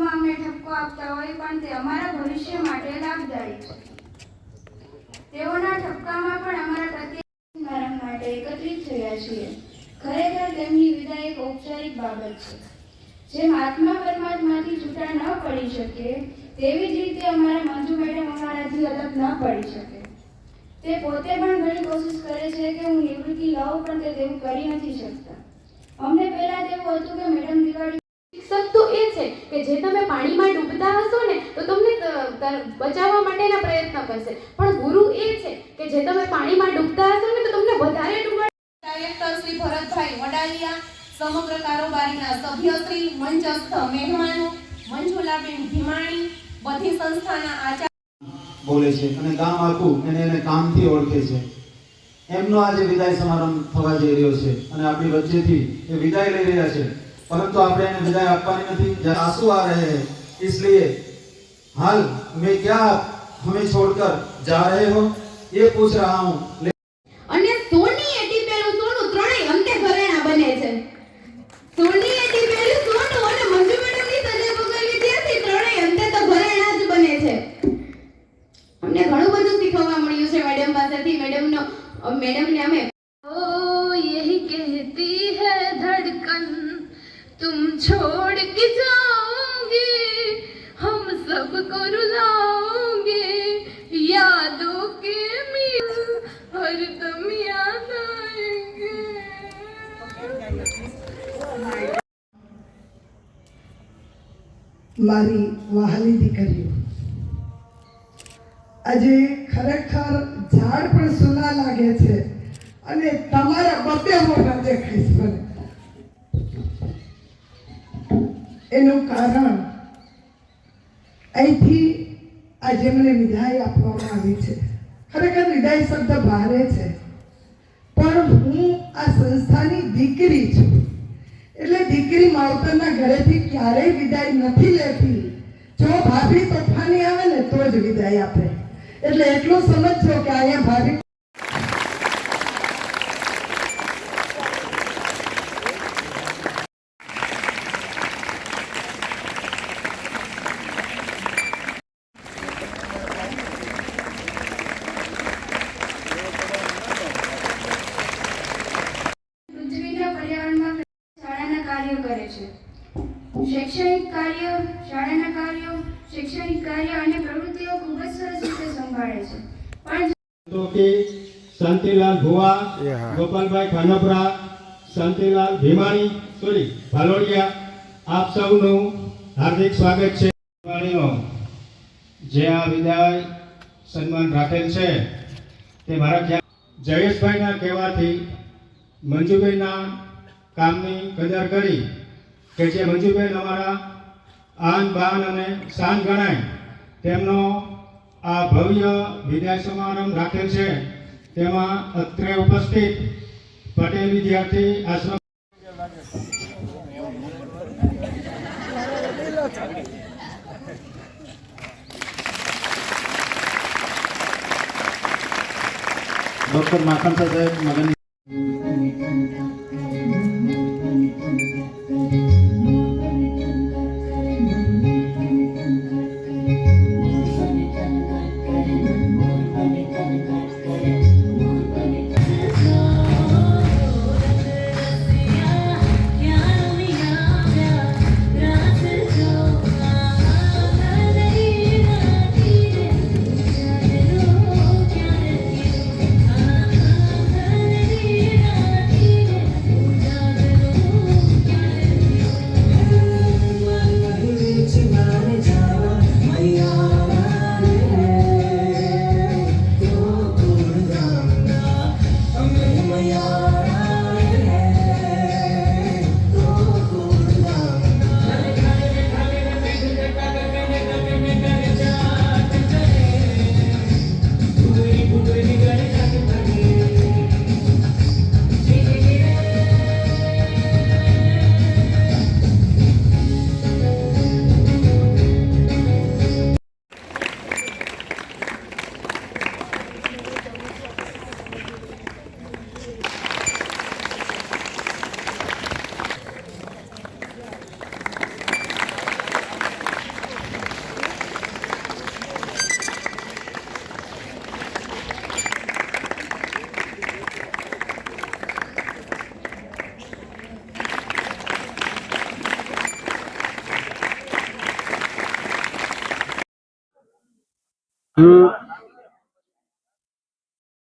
કામમાં અમને ઠપકો આપતા હોય, પણ તે અમારા ભવિષ્ય માટે લાભદાયી છે. તેઓના ઠપકામાં પણ અમારા પ્રત્યે માટે એકત્રિત થયા છીએ. ખરેખર તેમની વિદાય એક ઔપચારિક બાબત છે. જેમ આત્મા પરમાત્માથી છૂટા ન પડી શકે, તેવી જ રીતે અમારા મંજુ મેડમ અમારાથી અલગ ન પડી શકે. તે પોતે પણ ઘણી કોશિશ કરે છે કે હું નિવૃત્તિ લઉં, પણ તે તેવું કરી નથી શકતા. અમને પહેલાં તેવું હતું કે મેડમ દિવાળી તો એ છે કે જે તમે પાણીમાં ડૂબતા હશો ને તો તમને બચાવવા માટેના પ્રયત્ન કરશે. પણ ગુરુ એ છે કે જે તમે પાણીમાં ડૂબતા હશો ને તો તમને વધારે ડૂબાડ ડાયરેક્ટર શ્રી ભરતભાઈ વડાલિયા સમગ્ર કારોબારીના સભ્ય શ્રી મંચસ્થ મહેમાનો મંજુલાબેન ભીમાણી બધી સંસ્થાના આચાર્ય બોલે છે અને ગામ આખું એને એને કામથી ઓળખે છે. એમનો આજે વિદાય સમારંભ થવા જઈ રહ્યો છે અને આપણી વચ્ચેથી એ વિદાય લઈ રહ્યા છે. પરંતુ આપણે એને વિદાય આપવાની નથી જરા આંસુ આ રહે इसलिए हाल में क्या हमें छोड़कर जा रहे हो ये पूछ रहा हूँ तुम छोड़ के जाओगे हम सबको रुलाओगे यादों के मिल हरदम याद आएंगे મારી વહાલી દીકરીઓ આજે ખરેખર ઝાડ પણ સુના લાગે છે અને તમારા બબ્બે મોટા દેખાય છે મને એનું કારણ અહીંથી આજે મને વિદાય આપવામાં આવી છે. ખરેખર વિદાય શબ્દ ભારે છે. પણ હું આ સંસ્થાની દીકરી છું. એટલે દીકરી માવતરના ઘરેથી ક્યારેય વિદાય નથી લેતી. જો ભાભી તોફાની આવે ને, તો જ વિદાય આપે. એટલે એટલું સમજો કે અહીંયા ભાભી પર્યાવરણમાં શાળાના કાર્યો કરે છે. શૈક્ષણિક કાર્ય શાળાના કાર્યો શૈક્ષણિક કાર્ય અને પ્રવૃત્તિઓ ખૂબ જ સરસ રીતે સંભાળે છે. પણ તો કે શાંતિલાલ ભુવા ગોપાલભાઈ ખાનપરા શાંતિલાલ ભીમાણી સોરી ભાલોડિયા આપ સૌનું હાર્દિક સ્વાગત છે. જે આ વિદાય સન્માન રાખેલ છે તે મારા ખ્યાલ જયેશભાઈના કહેવાથી મંજુબેનના કામની કદર કરી કે જે મંજુબેન અમારા આન બાન અને શાન ગણાય, તેમનો આ ભવ્ય વિદાય સમારંભ રાખેલ છે. તેમાં અત્રે ઉપસ્થિત પટેલ વિદ્યાર્થી આશ્રમ ડોક્ટર માખણ સાહેબ, મગન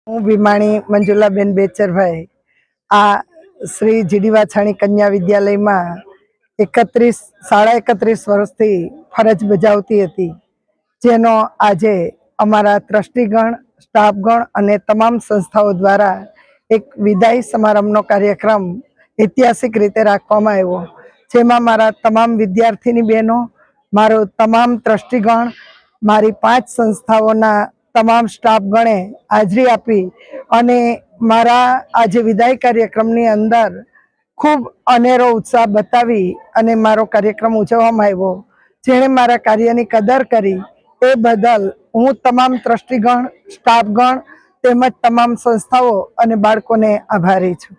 હું ભીમાણી મંજુલાબેન બેચરભાઈ. આ શ્રી જીડી વાછાણી કન્યા વિદ્યાલયમાં એકત્રીસ, સાડા એકત્રીસ વર્ષથી ફરજ બજાવતી હતી, જેનો આજે અમારા ટ્રસ્ટીગણ, સ્ટાફગણ અને તમામ સંસ્થાઓ દ્વારા એક વિદાય સમારંભનો કાર્યક્રમ ઐતિહાસિક રીતે રાખવામાં આવ્યો. જેમાં મારા તમામ વિદ્યાર્થીની બહેનો, મારો તમામ ટ્રસ્ટીગણ મારી પાંચ સંસ્થાઓના તમામ સ્ટાફગણે હાજરી આપી અને મારા આજે વિદાય કાર્યક્રમની અંદર ખૂબ અનેરો ઉત્સાહ બતાવી અને મારો કાર્યક્રમ ઉજવવામાં આવ્યો, જેણે મારા કાર્યની કદર કરી. એ બદલ હું તમામ ટ્રસ્ટીગણ, સ્ટાફગણ તેમજ તમામ સંસ્થાઓ અને બાળકોને આભારી છું.